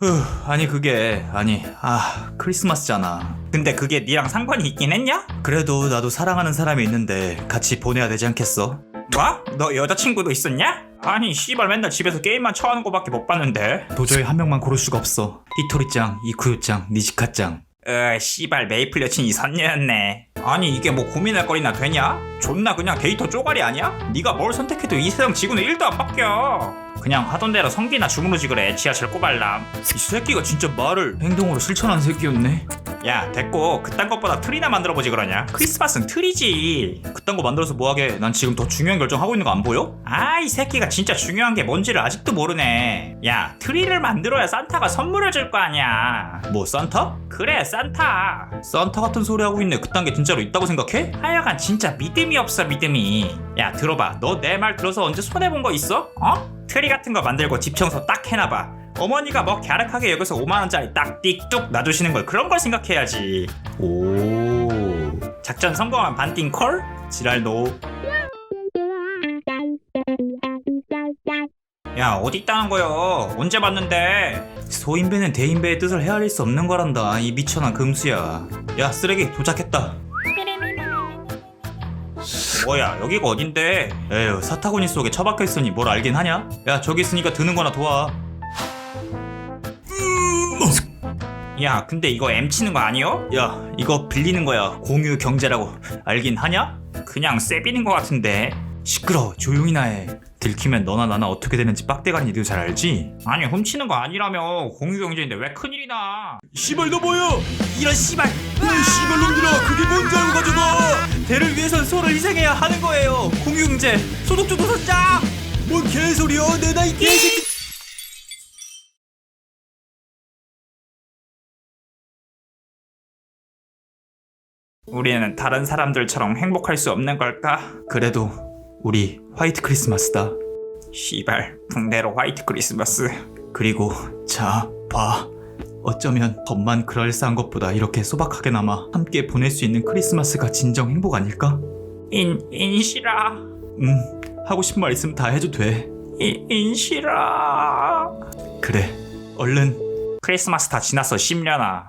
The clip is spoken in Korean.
후, 아니 그게 아니 아 크리스마스잖아 근데 그게 니랑 상관이 있긴 했냐? 그래도 나도 사랑하는 사람이 있는데 같이 보내야 되지 않겠어? 뭐? 너 여자친구도 있었냐? 아니 씨발 맨날 집에서 게임만 쳐하는 거밖에 못 봤는데 도저히 한 명만 고를 수가 없어 히토리짱, 이쿠요짱, 니지카짱 으 씨발 메이플 여친이 선녀였네 아니 이게 뭐 고민할 거리나 되냐? 존나 그냥 데이터 쪼가리 아니야? 네가 뭘 선택해도 이 세상 지구는 1도 안 바뀌어 그냥 하던 대로 성기나 주무르지 그래 지하철 꼬발람 이 새끼가 진짜 말을 행동으로 실천한 새끼였네 야 됐고. 그딴 것보다 트리나 만들어보지 그러냐? 크리스마스는 트리지. 그딴 거 만들어서 뭐하게? 난 지금 더 중요한 결정하고 있는 거 안 보여? 아 이 새끼가 진짜 중요한 게 뭔지를 아직도 모르네. 야 트리를 만들어야 산타가 선물을 줄 거 아니야. 뭐 산타? 그래 산타. 산타 같은 소리 하고 있네. 그딴 게 진짜로 있다고 생각해? 하여간 진짜 믿음이 없어 믿음이. 야 들어봐. 너 내 말 들어서 언제 손해본 거 있어? 어? 트리 같은 거 만들고 집 청소 딱 해놔봐 어머니가 뭐 갸륵하게 여기서 5만원짜리 딱 띡뚝 놔주시는 걸 그런 걸 생각해야지. 오. 작전 성공한 반띵 콜? 지랄 노 야 어디 있다는 거요? 언제 봤는데? 소인배는 대인배의 뜻을 헤아릴 수 없는 거란다 이 미천한 금수야. 야 쓰레기 도착했다. 뭐야 여기가 어딘데? 에휴 사타구니 속에 처박혀 있으니 뭘 알긴 하냐? 야 저기 있으니까 드는 거나 도와 야 근데 이거 M 치는 거 아니요? 야 이거 빌리는 거야. 공유 경제라고. 알긴 하냐? 그냥 세비는 거 같은데. 시끄러. 조용히나 해. 들키면 너나 나나 어떻게 되는지 빡대가리 니도 잘 알지? 아니 훔치는 거 아니라며. 공유 경제인데 왜 큰일이나. 씨발 너 뭐야? 이런 씨발. 씨발 놈들아 그게 뭔지 알고 가져가? 대를 위해선 소를 희생해야 하는 거예요. 공유 경제. 소독주도 선장 뭔 개소리야? 내 나이 개새끼 우리는 다른 사람들처럼 행복할 수 없는 걸까? 그래도 우리 화이트 크리스마스다 씨발 붕대로 화이트 크리스마스 그리고 자, 봐. 어쩌면 겉만 그럴싸한 것보다 이렇게 소박하게나마 함께 보낼 수 있는 크리스마스가 진정 행복 아닐까? 인 인시라 음, 하고 싶은 말 있으면 다 해도 돼. 인 인시라 그래, 얼른 크리스마스 다 지났어 10년아